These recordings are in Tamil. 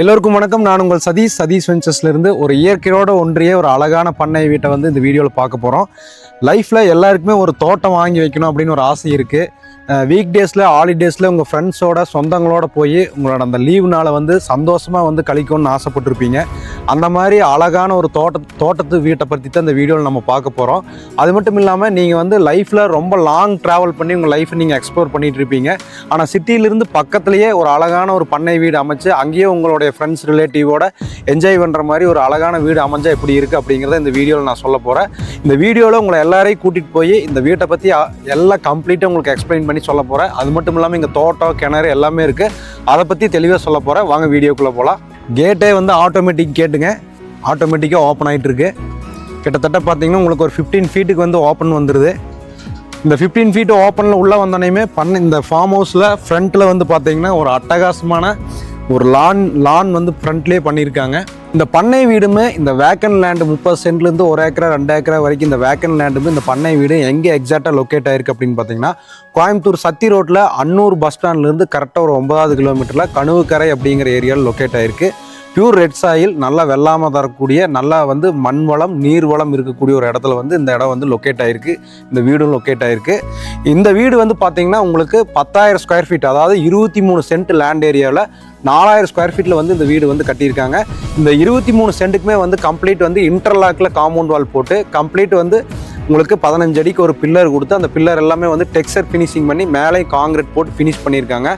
எல்லோருக்கும் வணக்கம். நான் உங்கள் சதீஷ். சதீஷ் வெஞ்சர்ஸ்லேருந்து ஒரு இயற்கையோட ஒன்றிய ஒரு அழகான பண்ணை வீட்டை வந்து இந்த வீடியோவில் பார்க்க போகிறோம் லைஃப்பில் எல்லாருக்குமே ஒரு தோட்டம் வாங்கி வைக்கணும் அப்படின்னு ஒரு ஆசை இருக்குது வீக் டேஸில் ஹாலிடேஸில் உங்கள் ஃப்ரெண்ட்ஸோட சொந்தங்களோட போய் உங்களோட அந்த லீவுனால வந்து சந்தோஷமாக வந்து கழிக்கணும்னு ஆசைப்பட்டிருப்பீங்க. அந்த மாதிரி அழகான ஒரு தோட்ட தோட்டத்து வீட்டை பற்றி தான் இந்த வீடியோவில் நம்ம பார்க்க போகிறோம் அது மட்டும் இல்லாமல் நீங்கள் வந்து லைஃப்பில் ரொம்ப லாங் ட்ராவல் பண்ணி உங்கள் லைஃப்பை நீங்கள் எக்ஸ்ப்ளோர் பண்ணிகிட்டு இருப்பீங்க. ஆனால் சிட்டியிலிருந்து பக்கத்துலேயே ஒரு அழகான ஒரு பண்ணை வீடு அமைச்சு அங்கேயே உங்களுடைய ஃப்ரெண்ட்ஸ் ரிலேட்டிவோட என்ஜாய் பண்ணுற மாதிரி ஒரு அழகான வீடு அமைஞ்சால் எப்படி இருக்குது அப்படிங்கிறத இந்த வீடியோவில் நான் சொல்ல போகிறேன் இந்த வீடியோவில் உங்களை எல்லாரையும் கூட்டிகிட்டு போய் இந்த வீட்டை பற்றி எல்லா எல்லாம் கம்ப்ளீட்டாக உங்களுக்கு எக்ஸ்பிளைன் பண்ணி பண்ணி சொல்ல போகிறேன் அது மட்டும் இல்லாமல் இங்கே தோட்டம் கிணறு எல்லாமே இருக்குது அதை பற்றி தெளிவாக சொல்ல போகிறேன் வாங்க வீடியோக்குள்ளே போகலாம் கேட்டே வந்து ஆட்டோமேட்டிக் கேட்டுங்க. ஆட்டோமேட்டிக்காக ஓப்பன் ஆகிட்டுருக்கு கிட்டத்தட்ட பார்த்தீங்கன்னா உங்களுக்கு ஒரு ஃபிஃப்டீன் ஃபீட்டுக்கு வந்து ஓப்பன் வந்துடுது இந்த ஃபிஃப்டீன் ஃபீட்டு ஓப்பனில் உள்ளே வந்தோடனே பண்ண இந்த ஃபார்ம் ஹவுஸில் ஃப்ரண்ட்டில் வந்து பார்த்தீங்கன்னா ஒரு அட்டகாசமான ஒரு லான் லான் வந்து ஃப்ரண்ட்லேயே பண்ணியிருக்காங்க. இந்த பண்ணை வீடுமே இந்த வேக்கன் லேண்டு முப்பது சென்ட்லேருந்து ஒரு ஏக்கரா ரெண்டு ஏக்கரா வரைக்கும் இந்த வேக்கன் லேண்டுமே இந்த பண்ணை வீடு எங்கே எக்ஸாக்டாக லொக்கேட் ஆயிருக்கு அப்படின்னு பார்த்தீங்கன்னா கோயம்புத்தூர் சத்தி ரோட்டில் அன்னூர் பஸ் ஸ்டாண்ட்லேருந்து கரெக்டாக ஒரு ஒன்பதாவது கிலோமீட்டரில் கணுவுக்கரை அப்படிங்கிற ஏரியாவில் லொக்கேட் ஆயிருக்கு. பியூர் ரெட் சாயில் நல்லா வெள்ளாமல் தரக்கூடிய நல்லா வந்து மண் வளம் நீர் வளம் இருக்கக்கூடிய ஒரு இடத்துல வந்து இந்த இடம் வந்து லொக்கேட் ஆகிருக்கு இந்த வீடும் லொக்கேட் ஆகிருக்கு இந்த வீடு வந்து பார்த்தீங்கன்னா உங்களுக்கு பத்தாயிரம் ஸ்கொயர் ஃபீட் அதாவது இருபத்தி மூணு சென்ட் லேண்ட் ஏரியாவில் நாலாயிரம் ஸ்கொயர் ஃபீட்டில் வந்து இந்த வீடு வந்து கட்டியிருக்காங்க. இந்த இருபத்தி மூணு சென்ட்டுக்குமே வந்து கம்ப்ளீட் வந்து இன்டர்லாக்கில் காம்பவுண்ட் வால் போட்டு கம்ப்ளீட் வந்து உங்களுக்கு பதினஞ்சு அடிக்கு ஒரு பில்லர் கொடுத்து அந்த பில்லர் எல்லாமே வந்து டெக்ஸ்சர் ஃபினிஷிங் பண்ணி மேலே காங்கிரீட் போட்டு ஃபினிஷ் பண்ணியிருக்காங்க.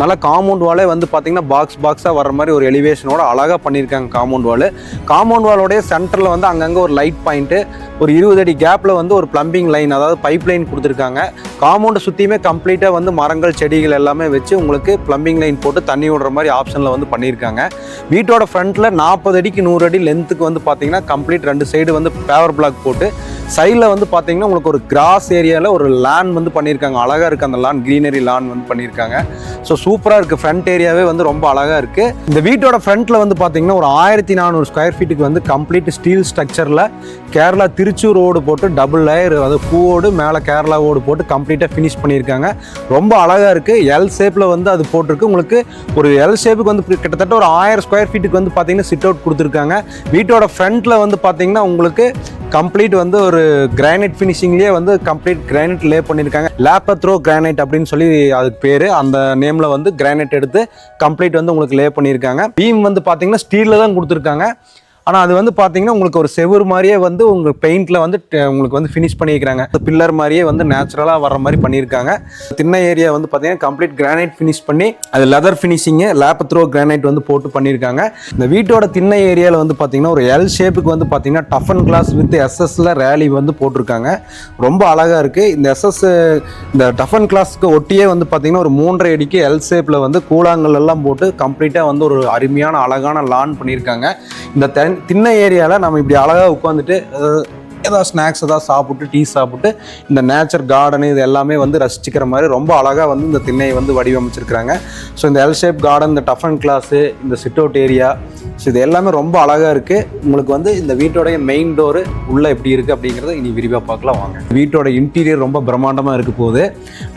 நல்லா காம்பவுண்ட் வாலே வந்து பார்த்தீங்கன்னா பாக்ஸ் பாக்ஸாக வர மாதிரி ஒரு எலிவேஷனோட அழகாக பண்ணியிருக்காங்க காம்பவுண்ட் வால் காம்பவுண்ட் வாலோடைய சென்டரில் வந்து அங்கங்கே ஒரு லைட் பாயிண்ட்டு ஒரு இருபது அடி கேப்பில் வந்து ஒரு ப்ளம்பிங் லைன் அதாவது பைப் லைன் கொடுத்துருக்காங்க. காம்பவுண்டை சுற்றியுமே கம்ப்ளீட்டாக வந்து மரங்கள் செடிகள் எல்லாமே வச்சு உங்களுக்கு ப்ளம்பிங் லைன் போட்டு தண்ணி விடுற மாதிரி ஆப்ஷனில் வந்து பண்ணியிருக்காங்க. வீட்டோட ஃப்ரண்ட்டில் நாற்பது அடிக்கு நூறு அடி லென்த்துக்கு வந்து பார்த்தீங்கன்னா கம்ப்ளீட் ரெண்டு சைடு வந்து பேவர் பிளாக் போட்டு சைடில் வந்து பார்த்தீங்கன்னா உங்களுக்கு ஒரு கிராஸ் ஏரியாவில் ஒரு லேண்ட் வந்து பண்ணியிருக்காங்க அழகாக இருக்குது அந்த லேண்ட் க்ரீனரி லேண்ட் வந்து பண்ணியிருக்காங்க ஸோ சூப்பராக இருக்குது ஃப்ரண்ட் ஏரியாவே வந்து ரொம்ப அழகாக இருக்குது இந்த வீட்டோட ஃப்ரண்ட்டில் வந்து பார்த்தீங்கன்னா ஒரு ஆயிரத்தி நானூறு ஸ்கொயர் ஃபீட்டுக்கு வந்து கம்ப்ளீட் ஸ்டீல் ஸ்ட்ரக்சரில் கேரளா திருச்சூர் ரோடு போட்டு டபுள் லேயர் அது பூவோடு மேலே கேரளா ஓடு போட்டு கம்ப்ளீட்டாக ஃபினிஷ் பண்ணியிருக்காங்க ரொம்ப அழகாக இருக்குது எல் ஷேப்பில் வந்து அது போட்டிருக்கு. உங்களுக்கு ஒரு எல் ஷேப்புக்கு வந்து கிட்டத்தட்ட ஒரு ஆயிரம் ஸ்கொயர் ஃபீட்டுக்கு வந்து பார்த்தீங்கன்னா சிட் அவுட் கொடுத்துருக்காங்க. வீட்டோட ஃப்ரண்ட்டில் வந்து பார்த்தீங்கன்னா உங்களுக்கு கம்ப்ளீட் வந்து ஒரு கிரானைட் ஃபினிஷிங்லேயே வந்து கம்ப்ளீட் கிரானைட் லே பண்ணியிருக்காங்க லேப்பத்ரோ கிரானைட் அப்படின்னு சொல்லி அதுக்கு பேர். அந்த நேமில் வந்து கிரானைட் எடுத்து கம்ப்ளீட் வந்து உங்களுக்கு லே பண்ணியிருக்காங்க பீம் வந்து பார்த்தீங்கன்னா ஸ்டீலில் தான் கொடுத்துருக்காங்க. ஆனால் அது வந்து பார்த்தீங்கன்னா உங்களுக்கு ஒரு செவுரு மாதிரியே வந்து உங்கள் பெயிண்டில் வந்து ட- உங்களுக்கு வந்து ஃபினிஷ் பண்ணியிருக்காங்க பில்லர் மாதிரியே வந்து நேச்சுரலாக வர மாதிரி பண்ணியிருக்காங்க. தின்ன ஏரியா வந்து பார்த்தீங்கன்னா கம்ப்ளீட் கிரானைட் ஃபினிஷ் பண்ணி அது லெதர் ஃபினிஷிங்கு லேப்பத்ரோ கிரானைட் வந்து போட்டு பண்ணியிருக்காங்க. இந்த வீட்டோட திண்ணை ஏரியாவில் வந்து பார்த்தீங்கன்னா ஒரு எல் ஷேப்புக்கு வந்து பார்த்தீங்கன்னா டஃப் அண்ட் கிளாஸ் வித் எஸ்எஸ்ல ரேலி வந்து போட்டிருக்காங்க. ரொம்ப அழகாக இருக்குது இந்த எஸ்எஸ் இந்த டஃப் அண்ட் கிளாஸ்க்கு ஒட்டியே வந்து பார்த்தீங்கன்னா ஒரு மூன்றரை அடிக்கு எல் ஷேப்பில் வந்து கூழாங்கல் எல்லாம் போட்டு கம்ப்ளீட்டாக வந்து ஒரு அருமையான அழகான லான் பண்ணியிருக்காங்க. இந்த தென் திண்ணை ஏரியாவில் நம்ம இப்படி அழகாக உட்காந்துட்டு ஏதாவது ஸ்நாக்ஸ் ஏதாவது சாப்பிட்டு டீ சாப்பிட்டு இந்த நேச்சர் கார்டனு இது எல்லாமே வந்து ரசிச்சுக்கிற மாதிரி ரொம்ப அழகாக வந்து இந்த திண்ணையை வந்து வடிவமைச்சிருக்கிறாங்க. ஸோ இந்த எல் ஷேப் கார்டன் இந்த டஃப் அண்ட் கிளாஸு இந்த சிட் அவுட் ஏரியா ஸோ இது எல்லாமே ரொம்ப அழகாக இருக்குது உங்களுக்கு வந்து இந்த வீட்டோடைய மெயின் டோரு உள்ளே எப்படி இருக்குது அப்படிங்கிறத இனி விரிவாக பார்க்கலாம் வாங்க. வீட்டோட இன்டீரியர் ரொம்ப பிரம்மாண்டமாக இருக்க போகுது.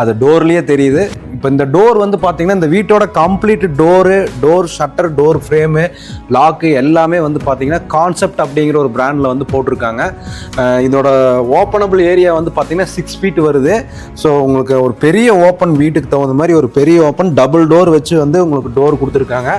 அது டோர்லேயே தெரியுது. இப்போ இந்த டோர் வந்து பார்த்தீங்கன்னா இந்த வீட்டோட complete door door shutter door frame lock எல்லாமே வந்து பார்த்தீங்கன்னா கான்செப்ட் அப்படிங்கிற ஒரு பிராண்டில் வந்து போட்டிருக்காங்க. இதோட ஓப்பனபிள் ஏரியா வந்து பார்த்தீங்கன்னா சிக்ஸ் ஃபீட் வருது. ஸோ உங்களுக்கு ஒரு பெரிய ஓப்பன் வீட்டுக்கு தகுந்த மாதிரி ஒரு பெரிய ஓப்பன் டபுள் டோர் வச்சு வந்து உங்களுக்கு டோர் கொடுத்துருக்காங்க.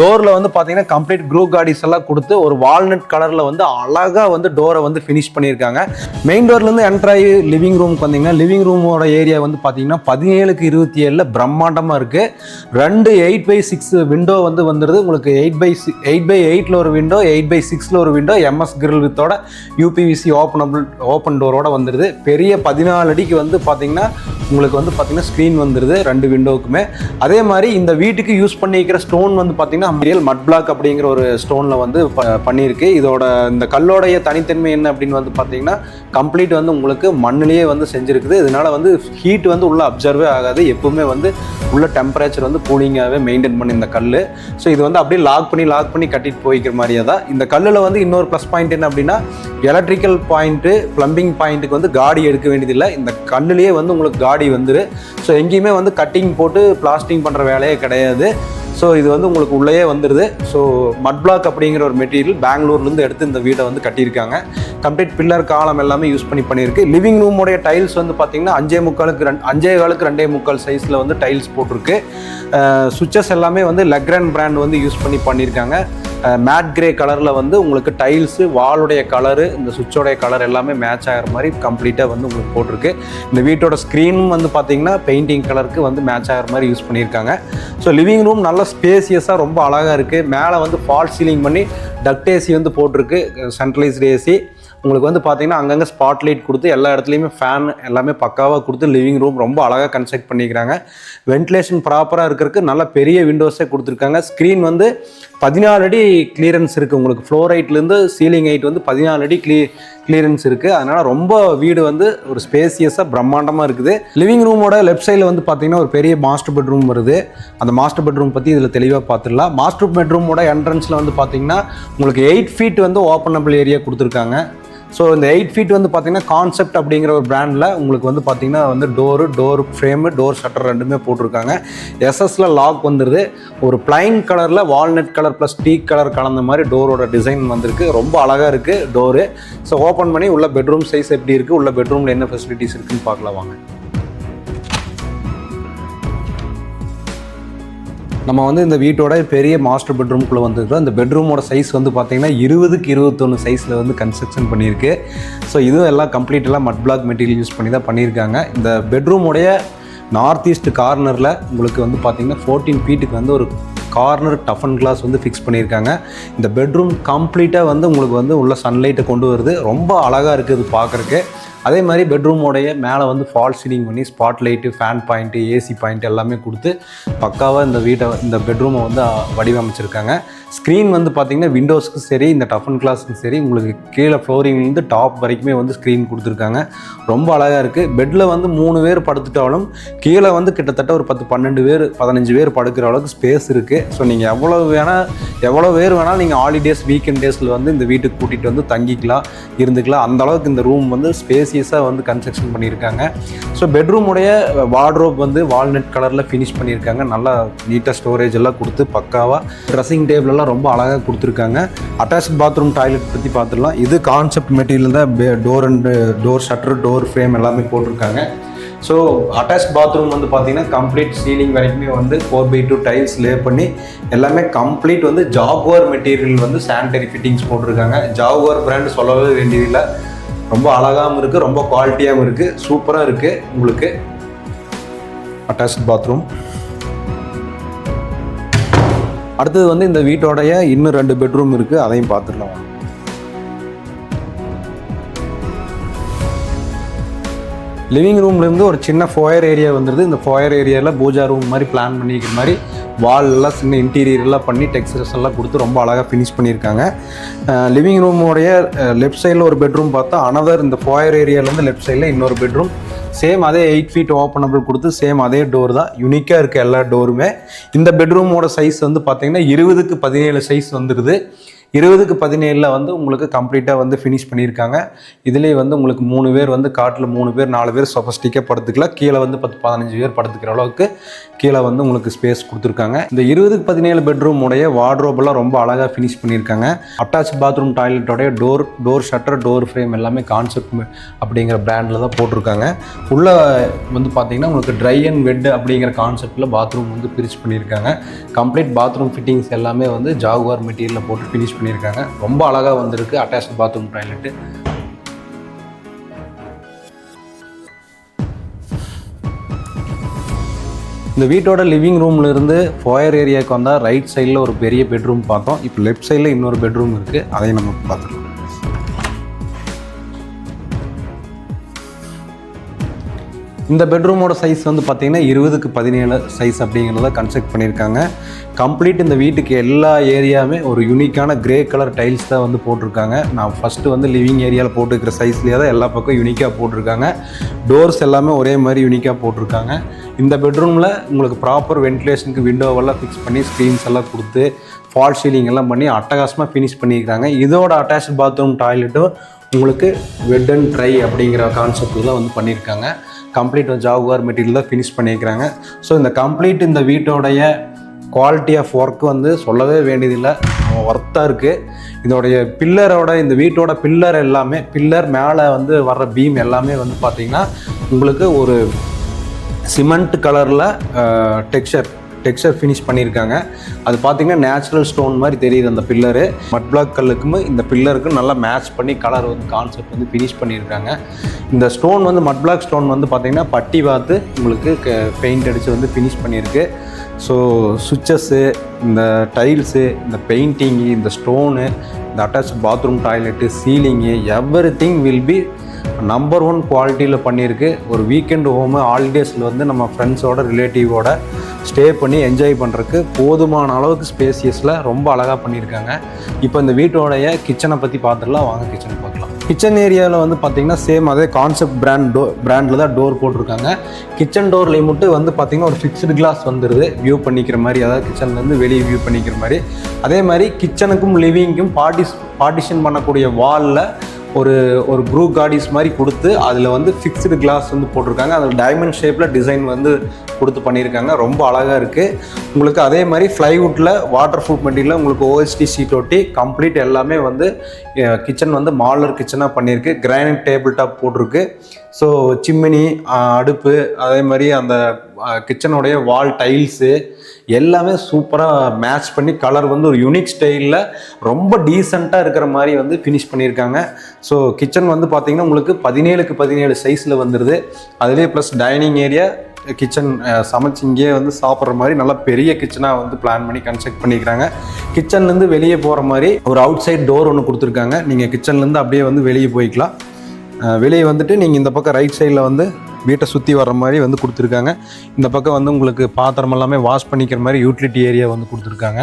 டோரில் வந்து பார்த்தீங்கன்னா கம்ப்ளீட் க்ரூ கார்டிஸ் எல்லாம் கொடுத்து ஒரு வால்நட் கலரில் வந்து அழகாக வந்து டோரை வந்து ஃபினிஷ் பண்ணியிருக்காங்க. மெயின் டோர்லேருந்து என்ட்ரு ஆகி லிவிங் ரூமுக்கு வந்தீங்கன்னா லிவிங் ரூமோட ஏரியா வந்து பார்த்தீங்கன்னா பதினேழுக்கு இருபத்தி ஏழில் பிரம்மாண்டமாக இருக்குது ரெண்டு எயிட் பை சிக்ஸ் விண்டோ வந்து வந்துடுது உங்களுக்கு எயிட் பை எயிட் பை எயிட்டில் ஒரு விண்டோ எயிட் பை சிக்ஸில் ஒரு விண்டோ எம்எஸ் கிரில் வித்தோட யூபிவிசி ஓப்பனபிள் ஓப்பன் டோரோட வந்துடுது பெரிய பதினாலு அடிக்கு வந்து பார்த்தீங்கன்னா உங்களுக்கு வந்து பார்த்தீங்கன்னா ஸ்க்ரீன் வந்துடுது ரெண்டு விண்டோவுக்குமே அதே மாதிரி இந்த வீட்டுக்கு யூஸ் பண்ணிக்கிற ஸ்டோன் வந்து பார்த்தீங்கன்னா ரியல் மட் பிளாக் அப்படிங்கிற ஒரு ஸ்டோனில் வந்து ப- பண்ணியிருக்கு. இதோட இந்த கல்லோடைய தனித்தன்மை என்ன அப்படின்னு வந்து பார்த்தீங்கன்னா கம்ப்ளீட் வந்து உங்களுக்கு மண்ணிலேயே வந்து செஞ்சுருக்குது. இதனால வந்து ஹீட் வந்து உள்ளே அப்சர்வே ஆகாது. எப்பவுமே வந்து உள்ள டெம்பரேச்சர் வந்து கூலிங்காகவே மெயின்டைன் பண்ணி இந்த கல் ஸோ இது வந்து அப்படியே லாக் பண்ணி லாக் பண்ணி கட்டிட்டு போய்க்கிற மாதிரியே தான். இந்த கல்லில் வந்து இன்னொரு ப்ளஸ் பாயிண்ட் என்ன அப்படின்னா எலக்ட்ரிக்கல் பாயிண்ட்டு ப்ளம்பிங் பாயிண்ட்டுக்கு வந்து காடி எடுக்க வேண்டியதில்லை. இந்த கல்லுலேயே வந்து உங்களுக்கு காடி வந்துரு. ஸோ எங்கேயுமே வந்து கட்டிங் போட்டு பிளாஸ்டிங் பண்ணுற வேலையே கிடையாது. ஸோ இது வந்து உங்களுக்கு உள்ளேயே வந்துடுது ஸோ மட் பிளாக் அப்படிங்கிற ஒரு மெட்டீரியல் பெங்களூர்லேருந்து எடுத்து இந்த வீடை வந்து கட்டியிருக்காங்க. கம்ப்ளீட் பில்லர் காலம் எல்லாமே யூஸ் பண்ணி பண்ணியிருக்கு. லிவிங் ரூமுடைய டைல்ஸ் வந்து பார்த்தீங்கன்னா அஞ்சே முக்காலுக்கு ரெண்டு அஞ்சே காலுக்கு ரெண்டே முக்கால் சைஸில் வந்து டைல்ஸ் போட்டிருக்கு. சுவிச்சஸ் எல்லாமே வந்து லெக்ரன் பிராண்ட் வந்து யூஸ் பண்ணி பண்ணியிருக்காங்க. மேட் கிரே கலரில் வந்து உங்களுக்கு டைல்ஸு வாலுடைய கலரு இந்த சுவிட்சோடைய கலர் எல்லாமே மேட்ச் ஆகிற மாதிரி கம்ப்ளீட்டாக வந்து உங்களுக்கு போட்டிருக்கு. இந்த வீட்டோட ஸ்க்ரீனும் வந்து பார்த்தீங்கன்னா பெயிண்டிங் கலருக்கு வந்து மேட்ச் ஆகிற மாதிரி யூஸ் பண்ணியிருக்காங்க. ஸோ லிவிங் ரூம் நல்ல ஸ்பேசியஸாக ரொம்ப அழகாக இருக்குது மேலே வந்து ஃபால் சீலிங் பண்ணி டக்ட் ஏசி வந்து போட்டிருக்கு சென்ட்ரலைஸ்டு ஏசி உங்களுக்கு வந்து பார்த்தீங்கன்னா அங்கங்கே ஸ்பாட் லைட் கொடுத்து எல்லா இடத்துலையுமே ஃபேன் எல்லாமே பக்காவாக கொடுத்து லிவிங் ரூம் ரொம்ப அழகாக கன்ஸ்ட்ரக்ட் பண்ணிக்கிறாங்க. வென்டிலேஷன் ப்ராப்பராக இருக்கிறதுக்கு நல்ல பெரிய விண்டோஸே கொடுத்துருக்காங்க. ஸ்க்ரீன் வந்து பதினாலு அடி கிளியரன்ஸ் இருக்குது உங்களுக்கு ஃப்ளோர் ஹைட்லேருந்து சீலிங் ஹைட் வந்து பதினாலு அடி கிளீ கிளியரன்ஸ் இருக்குது அதனால் ரொம்ப வீடு வந்து ஒரு ஸ்பேசியஸாக பிரம்மாண்டமாக இருக்குது. லிவிங் ரூமோட லெஃப்ட் சைடில் வந்து பார்த்தீங்கன்னா ஒரு பெரிய மாஸ்டர் பெட்ரூம் வருது. அந்த மாஸ்டர் பெட்ரூம் பற்றி இதில் தெளிவாக பார்த்துடலாம் மாஸ்டர் பெட்ரூமோட என்ட்ரன்ஸில் வந்து பார்த்தீங்கன்னா உங்களுக்கு எயிட் ஃபீட் வந்து ஓப்பனபிள் ஏரியா கொடுத்துருக்காங்க. ஸோ இந்த எயிட் ஃபீட் வந்து பார்த்தீங்கன்னா கான்செப்ட் அப்படிங்கிற ஒரு பிராண்டில் உங்களுக்கு வந்து பார்த்தீங்கன்னா வந்து door door frame door shutter ரெண்டுமே போட்டிருக்காங்க. எஸ்எஸ்ல லாக் வந்துடுது ஒரு பிளைன் கலரில் walnut colour plus tea colour கலந்த மாதிரி டோரோட டிசைன் வந்திருக்கு. ரொம்ப அழகாக இருக்குது டோரு ஸோ ஓப்பன் பண்ணி உள்ள பெட்ரூம் சைஸ் எப்படி இருக்குது உள்ள பெட்ரூமில் என்ன ஃபெசிலிட்டிஸ் இருக்குதுன்னு பார்க்கலாம் வாங்க. நம்ம வந்து இந்த வீட்டோட பெரிய மாஸ்டர் பெட்ரூம்குள்ளே வந்துருக்கோம் இந்த பெட்ரூமோட சைஸ் வந்து பார்த்தீங்கன்னா இருபதுக்கு இருபத்தொன்று சைஸில் வந்து கன்ஸ்ட்ரக்ஷன் பண்ணியிருக்கு. ஸோ இதுவும் எல்லாம் கம்ப்ளீட் எல்லாம் மட் பிளாக் மெட்டீரியல் யூஸ் பண்ணி தான் பண்ணியிருக்காங்க. இந்த பெட்ரூமுடைய நார்த் ஈஸ்ட் கார்னரில் உங்களுக்கு வந்து பார்த்தீங்கன்னா ஃபோர்டீன் ஃபீட்டுக்கு வந்து ஒரு கார்னர் டஃபன் கிளாஸ் வந்து ஃபிக்ஸ் பண்ணியிருக்காங்க. இந்த பெட்ரூம் கம்ப்ளீட்டாக வந்து உங்களுக்கு வந்து உள்ள சன்லைட்டை கொண்டு வருது. ரொம்ப அழகாக இருக்குது பார்க்குறக்கு அதே மாதிரி பெட்ரூமோடைய மேலே வந்து ஃபால் சீலிங் பண்ணி spot light fan point AC point எல்லாமே கொடுத்து பக்காவாக இந்த வீட்டை இந்த பெட்ரூமை வந்து வடிவமைச்சிருக்காங்க. ஸ்க்ரீன் வந்து பார்த்தீங்கன்னா விண்டோஸ்க்கு சரி இந்த டஃபன் கிளாஸ்க்கும் சரி உங்களுக்கு கீழே ஃப்ளோரிங்லேருந்து டாப் வரைக்குமே வந்து ஸ்க்ரீன் கொடுத்துருக்காங்க. ரொம்ப அழகாக இருக்குது பெட்டில் வந்து மூணு பேர் படுத்துட்டாலும் கீழே வந்து கிட்டத்தட்ட ஒரு பத்து பன்னெண்டு பேர் பதினஞ்சு பேர் படுக்கிற அளவுக்கு ஸ்பேஸ் இருக்குது ஸோ நீங்கள் எவ்வளோ வேணால் எவ்வளோ பேர் வேணாலும் நீங்கள் ஹாலிடேஸ் வீக்கெண்ட் டேஸில் வந்து இந்த வீட்டுக்கு கூட்டிகிட்டு வந்து தங்கிக்கலாம் இருந்துக்கலாம். அந்த அளவுக்கு இந்த ரூம் வந்து ஸ்பேசியஸாக வந்து கன்ஸ்ட்ரக்ஷன் பண்ணியிருக்காங்க. ஸோ பெட்ரூமுடைய வார்ட்ரோப் வந்து வால்நட் கலரில் ஃபினிஷ் பண்ணியிருக்காங்க. நல்லா நீட்டாக ஸ்டோரேஜ் எல்லாம் கொடுத்து பக்காவாக ட்ரெஸ்ஸிங் டேபிள் எல்லாம் ரொம்ப அழகாக கொடுத்துருக்காங்க. அட்டாச் பாத்ரூம் டாய்லெட் பற்றி பார்த்துடலாம். இது கான்செப்ட் மெட்டீரியல் தான் door and door shutter door frame எல்லாமே போட்டிருக்காங்க. ஸோ அட்டாச் பாத்ரூம் வந்து பார்த்தீங்கன்னா கம்ப்ளீட் சீலிங் வரைக்குமே வந்து four by two tiles lay பண்ணி எல்லாமே கம்ப்ளீட் வந்து ஜாகுவார் மெட்டீரியல் வந்து சானிடரி ஃபிட்டிங்ஸ் போட்டிருக்காங்க. ஜாகுவார் பிராண்ட் சொல்லவே வேண்டியதில்லை. ரொம்ப அழகாகவும் இருக்குது ரொம்ப குவாலிட்டியாகவும் இருக்குது சூப்பராக இருக்குது உங்களுக்கு. அட்டாச் பாத்ரூம் அடுத்தது வந்து இந்த வீட்டோடைய இன்னும் ரெண்டு பெட்ரூம் இருக்குது அதையும் பார்த்துடலாம். லிவிங் ரூம்லேருந்து ஒரு சின்ன ஃபோயர் ஏரியா வந்துடுது இந்த ஃபோயர் ஏரியாவில் பூஜா ரூம் மாதிரி பிளான் பண்ணிக்கிற மாதிரி வால்லாம் சின்ன இன்டீரியர் எல்லாம் பண்ணி டெக்ஸ்டர்ஸ் எல்லாம் கொடுத்து ரொம்ப அழகாக ஃபினிஷ் பண்ணியிருக்காங்க. லிவிங் ரூமோடைய லெஃப்ட் சைடில் ஒரு பெட்ரூம் பார்த்தா அனதர் இந்த ஃபோயர் ஏரியாவிலேருந்து லெஃப்ட் சைடில் இன்னொரு பெட்ரூம் சேம் அதே எயிட் ஃபீட் ஓப்பனபிள் கொடுத்து சேம் அதே டோர் தான். யூனிக்காக இருக்குது எல்லா டோருமே இந்த பெட்ரூமோட சைஸ் வந்து பார்த்தீங்கன்னா இருபதுக்கு பதினேழு சைஸ் வந்துடுது இருபதுக்கு பதினேழில் வந்து உங்களுக்கு கம்ப்ளீட்டாக வந்து ஃபினிஷ் பண்ணியிருக்காங்க. இதுலேயே வந்து உங்களுக்கு மூணு பேர் வந்து காட்டில் மூணு பேர் நாலு பேர் சொபஸ்டிக்காக படுத்துக்கலாம். கீழே வந்து பத்து பதினஞ்சு பேர் படுத்துக்கிற அளவுக்கு கீழே வந்து உங்களுக்கு ஸ்பேஸ் கொடுத்துருக்காங்க. இந்த இருபதுக்கு பதினேழு பெட்ரூம் உடைய வார்ட்ரோபெல்லாம் எல்லாம் ரொம்ப அழகாக ஃபினிஷ் பண்ணியிருக்காங்க. Attach bathroom டாய்லெட்டோடைய door door shutter door frame எல்லாமே கான்செப்ட் அப்படிங்கிற பிராண்டில் தான் போட்டிருக்காங்க. உள்ள வந்து பார்த்தீங்கன்னா உங்களுக்கு ட்ரை அண்ட் வெட் அப்படிங்கிற கான்செப்டில் பாத்ரூம் வந்து பிரிச்சு பண்ணியிருக்காங்க. கம்ப்ளீட் பாத்ரூம் ஃபிட்டிங்ஸ் எல்லாமே வந்து ஜாகுவார் மெட்டீரியலில் போட்டு ஃபினிஷ் பண்ணியிருக்காங்க. ரொம்ப அழகாக வந்திருக்கு. அட்டாச் பாத்ரூம் டாய்லெட்டு இந்த வீட்டோட லிவிங் ரூம்லேருந்து ஃபோயர் ஏரியாவுக்கு வந்தால் ரைட் சைடில் ஒரு பெரிய பெட்ரூம் பார்த்தோம். இப்போ லெஃப்ட் சைடில் இன்னொரு பெட்ரூம் இருக்குது அதையும் நம்ம பார்த்துக்கலாம். இந்த பெட்ரூமோட சைஸ் வந்து பார்த்தீங்கன்னா இருபதுக்கு பதினேழு சைஸ் அப்படிங்கிறத கன்ஸ்ட்ரக்ட் பண்ணியிருக்காங்க. கம்ப்ளீட் இந்த வீட்டுக்கு எல்லா ஏரியாவுமே ஒரு யூனிக்கான கிரே கலர் டைல்ஸ் தான் வந்து போட்டிருக்காங்க. நான் ஃபஸ்ட்டு வந்து லிவிங் ஏரியாவில் போட்டுருக்கிற சைஸ்லேயே தான் எல்லா பக்கம் யூனிக்காக போட்டிருக்காங்க. டோர்ஸ் எல்லாமே ஒரே மாதிரி யூனிக்காக போட்டிருக்காங்க. இந்த பெட்ரூமில் உங்களுக்கு ப்ராப்பர் வென்டிலேஷனுக்கு விண்டோவெல்லாம் ஃபிக்ஸ் பண்ணி ஸ்க்ரீன்ஸ் எல்லாம் கொடுத்து ஃபால் சீலிங் எல்லாம் பண்ணி அட்டகாசமாக ஃபினிஷ் பண்ணியிருக்காங்க. இதோட அட்டாச் பாத்ரூம் டாய்லெட்டும் உங்களுக்கு வெட் அண்ட் ட்ரை அப்படிங்கிற கான்செப்டில் தான் வந்து பண்ணியிருக்காங்க. கம்ப்ளீட் ஜாகுவார் மெட்டீரியல் தான் ஃபினிஷ் பண்ணியிருக்கிறாங்க ஸோ இந்த கம்ப்ளீட் இந்த வீட்டோடைய குவாலிட்டி ஆஃப் ஒர்க் வந்து சொல்லவே வேண்டியதில்லை. ஒர்த்தாக இருக்குது இதோடைய பில்லரோட இந்த வீட்டோட பில்லர் எல்லாமே பில்லர் மேலே வந்து வர்ற பீம் எல்லாமே வந்து பார்த்திங்கன்னா உங்களுக்கு ஒரு சிமெண்ட் கலரில் டெக்ஸ்சர் டெக்ஸ்சர் ஃபினிஷ் பண்ணியிருக்காங்க. அது பார்த்தீங்கன்னா நேச்சுரல் ஸ்டோன் மாதிரி தெரியுது அந்த பில்லரு மட் பிளாக் கல்லுக்கும் இந்த பில்லருக்கும் நல்லா மேட்ச் பண்ணி கலர் வந்து கான்செப்ட் வந்து ஃபினிஷ் பண்ணியிருக்காங்க. இந்த ஸ்டோன் வந்து மட் பிளாக் ஸ்டோன் வந்து பார்த்திங்கன்னா பட்டி பார்த்து உங்களுக்கு பெயிண்ட் அடித்து வந்து ஃபினிஷ் பண்ணியிருக்கு. ஸோ சுவிச்சஸ்ஸு இந்த டைல்ஸு இந்த பெயிண்டிங்கு இந்த ஸ்டோனு இந்த attach bathroom toilet ceiling everything will be number one குவாலிட்டியில் பண்ணியிருக்கு. ஒரு வீக்கெண்ட் ஹோமு ஹாலிடேஸில் வந்து நம்ம ஃப்ரெண்ட்ஸோட ரிலேட்டிவோட ஸ்டே பண்ணி என்ஜாய் பண்ணுறதுக்கு போதுமான அளவுக்கு ஸ்பேசியஸில் ரொம்ப அழகாக பண்ணியிருக்காங்க. இப்போ இந்த வீட்டோடைய கிச்சனை பற்றி பார்த்துடலாம். வாங்க கிச்சனை பார்க்கலாம். கிச்சன் ஏரியாவில் வந்து பார்த்தீங்கன்னா சேம் அதே கான்செப்ட் பிராண்ட் டோ பிராண்டில் தான் டோர் போட்டிருக்காங்க. கிச்சன் டோர்லேயும் மட்டும் வந்து பார்த்தீங்கன்னா ஒரு ஃபிக்ஸ்டு கிளாஸ் வந்துடுது வியூ பண்ணிக்கிற மாதிரி அதாவது கிச்சன்லேருந்து வெளியே வியூ பண்ணிக்கிற மாதிரி. அதே மாதிரி கிச்சனுக்கும் லிவிங்க்கும் பார்ட்டிஸ் பார்ட்டிஷன் பண்ணக்கூடிய வாலில் ஒரு ஒரு ப்ரூ கார்டிஸ் மாதிரி கொடுத்து அதில் வந்து ஃபிக்ஸ்டு கிளாஸ் வந்து போட்டிருக்காங்க. அதில் டைமண்ட் ஷேப்பில் டிசைன் வந்து கொடுத்து பண்ணியிருக்காங்க. ரொம்ப அழகாக இருக்குது உங்களுக்கு அதே மாதிரி ஃப்ளைவுட்டில் வாட்டர் ப்ரூஃப் மெட்டீரியல் உங்களுக்கு ஓஎஸ்டி சீட் ஒட்டி கம்ப்ளீட் எல்லாமே வந்து கிச்சன் வந்து மாலர் கிச்சனாக பண்ணியிருக்கு. கிரானைட் டேபிள் டாப் போட்டிருக்கு. ஸோ சிம்மினி அடுப்பு அதே மாதிரி அந்த கிச்சனுடைய வால் டைல்ஸு எல்லாமே சூப்பராக மேட்ச் பண்ணி கலர் வந்து ஒரு யூனிக் ஸ்டைலில் ரொம்ப டீசெண்டாக இருக்கிற மாதிரி வந்து ஃபினிஷ் பண்ணியிருக்காங்க. ஸோ கிச்சன் வந்து பார்த்திங்கன்னா உங்களுக்கு பதினேழுக்கு பதினேழு சைஸில் வந்துடுது அதுலேயே ப்ளஸ் டைனிங் ஏரியா கிச்சன் சமைச்சு இங்கேயே வந்து சாப்பிட்ற மாதிரி நல்லா பெரிய கிச்சனாக வந்து பிளான் பண்ணி கன்ஸ்ட்ரக்ட் பண்ணிக்கிறாங்க கிச்சன்லேருந்து வெளியே போகிற மாதிரி ஒரு அவுட் சைட் டோர் ஒன்று கொடுத்துருக்காங்க நீங்கள் கிச்சன்லேருந்து அப்படியே வந்து வெளியே போய்க்கலாம். வெளியே வந்துட்டு நீங்கள் இந்த பக்கம் ரைட் சைடில் வந்து வீட்டை சுற்றி வர்ற மாதிரி வந்து கொடுத்துருக்காங்க. இந்த பக்கம் வந்து உங்களுக்கு பாத்திரம் எல்லாமே வாஷ் பண்ணிக்கிற மாதிரி யூட்டிலிட்டி ஏரியா வந்து கொடுத்துருக்காங்க.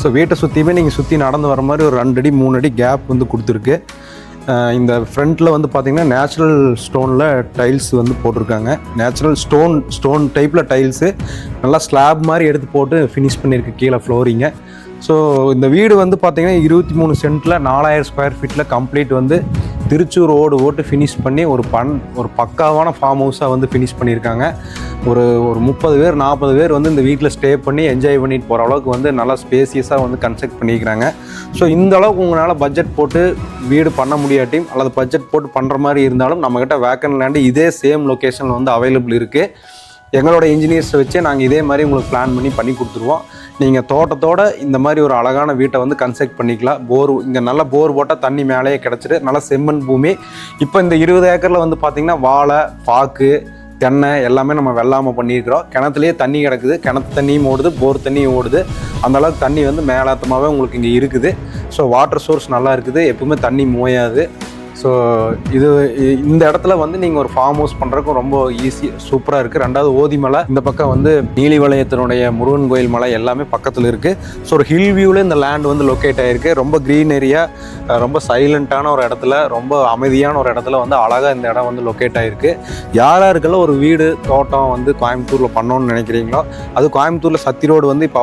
ஸோ வீட்டை சுற்றியுமே நீங்கள் சுற்றி நடந்து வர மாதிரி ஒரு ரெண்டு அடி மூணு அடி கேப் வந்து கொடுத்துருக்கு. இந்த ஃப்ரண்ட்டில் வந்து பார்த்திங்கன்னா நேச்சுரல் ஸ்டோனில் டைல்ஸ் வந்து போட்டிருக்காங்க. நேச்சுரல் ஸ்டோன் ஸ்டோன் டைப்பில் டைல்ஸு நல்லா ஸ்லாப் மாதிரி எடுத்து போட்டு ஃபினிஷ் பண்ணியிருக்கு கீழே ஃப்ளோரிங்க ஸோ இந்த வீடு வந்து பார்த்திங்கன்னா இருபத்தி மூணு சென்ட்டில் நாலாயிரம் ஸ்கொயர் ஃபீட்டில் கம்ப்ளீட் வந்து திருச்சூர் ரோடு ஓட்டு ஃபினிஷ் பண்ணி ஒரு பன் ஒரு பக்காவான ஃபார்ம் ஹவுஸாக வந்து ஃபினிஷ் பண்ணியிருக்காங்க. ஒரு ஒரு முப்பது பேர் நாற்பது பேர் வந்து இந்த வீட்டில் ஸ்டே பண்ணி என்ஜாய் பண்ணிட்டு போகிற அளவுக்கு வந்து நல்லா ஸ்பேசியஸாக வந்து கன்ஸ்ட்ரக்ட் பண்ணியிருக்கிறாங்க. ஸோ இந்த அளவுக்கு உங்களால் பட்ஜெட் போட்டு வீடு பண்ண முடியாட்டியும் அல்லது பட்ஜெட் போட்டு பண்ணுற மாதிரி இருந்தாலும் நம்மக்கிட்ட வேக்கன் லேண்டு இதே சேம் லொக்கேஷனில் வந்து அவைலபிள் இருக்குது எங்களோட இன்ஜினியர்ஸை வச்சே நாங்கள் இதே மாதிரி உங்களுக்கு பிளான் பண்ணி பண்ணி கொடுத்துருவோம். நீங்கள் தோட்டத்தோட இந்த மாதிரி ஒரு அழகான வீட்டை வந்து கன்ஸ்ட்ரக்ட் பண்ணிக்கலாம். போர் இங்கே நல்ல போர் போட்டால் தண்ணி மேலேயே கிடச்சிட்டு நல்ல செம்மண் பூமி. இப்போ இந்த இருபது ஏக்கரில் வந்து பார்த்திங்கன்னா வாழை பாக்கு தென்னை எல்லாமே நம்ம வெள்ளாமல் பண்ணியிருக்கிறோம். கிணத்துலேயே தண்ணி கிடக்குது. கிணத்து தண்ணியும் ஓடுது போர் தண்ணியும் ஓடுது. அந்த அளவுக்கு தண்ணி வந்து மேலாத்தமாகவே உங்களுக்கு இங்கே இருக்குது. ஸோ வாட்டர் சோர்ஸ் நல்லா இருக்குது. எப்பவுமே தண்ணி மோயாது. ஸோ இது இந்த இடத்துல வந்து நீங்கள் ஒரு ஃபார்ம் ஹவுஸ் பண்ணுறதுக்கும் ரொம்ப ஈஸி சூப்பராக இருக்குது ரெண்டாவது ஓதிமலை இந்த பக்கம் வந்து நீலிவளையத்தினுடைய முருகன் கோயில் மலை எல்லாமே பக்கத்தில் இருக்குது ஸோ ஒரு ஹில் வியூவில் இந்த லேண்ட் வந்து லொக்கேட் ஆகிருக்கு ரொம்ப க்ரீன் ஏரியா ரொம்ப சைலண்ட்டான ஒரு இடத்துல ரொம்ப அமைதியான ஒரு இடத்துல வந்து அழகாக இந்த இடம் வந்து லொக்கேட் ஆகிருக்கு யாராக யாருக்கெல்லாம் ஒரு வீடு தோட்டம் வந்து கோயம்புத்தூரில் பண்ணோன்னு நினைக்கிறீங்களோ அது கோயம்புத்தூரில் சத்தி ரோடு வந்து இப்போ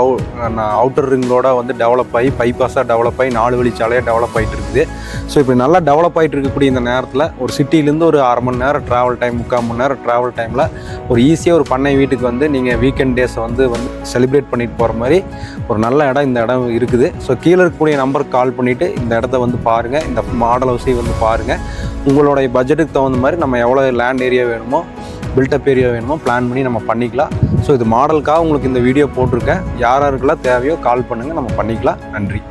அவுட்டர் ரிங்கோட வந்து டெவலப் ஆகி பைபாஸாக டெவலப் ஆகி நாலு வழிச்சாலையாக டெவலப் ஆகிட்டு இருக்குது. ஸோ இப்போ நல்லா டெவலப் ஆகிட்டு இருக்கக்கூடிய இந்த நேரத்தில் ஒரு சிட்டிலேருந்து ஒரு அரை மணி நேரம் ட்ராவல் டைம் முக்கால் மணி நேரம் ட்ராவல் டைமில் ஒரு ஈஸியாக ஒரு பண்ணை வீட்டுக்கு வந்து நீங்கள் வீக்கெண்ட் டேஸை வந்து வந்து செலிப்ரேட் பண்ணிட்டு போகிற மாதிரி ஒரு நல்ல இடம் இந்த இடம் இருக்குது. ஸோ கீழே இருக்கக்கூடிய நம்பருக்கு கால் பண்ணிவிட்டு இந்த இடத்த வந்து பாருங்கள் இந்த மாடல் ஹவுஸையும் வந்து பாருங்கள் உங்களுடைய பட்ஜெட்டுக்கு தகுந்த மாதிரி நம்ம எவ்வளோ லேண்ட் ஏரியா வேணுமோ பில்டப் ஏரியா வேணுமோ பிளான் பண்ணி நம்ம பண்ணிக்கலாம். ஸோ இது மாடலுக்காக உங்களுக்கு இந்த வீடியோ போட்டிருக்கேன். யார் யாருக்கெல்லாம் தேவையோ கால் பண்ணுங்கள் நம்ம பண்ணிக்கலாம். நன்றி.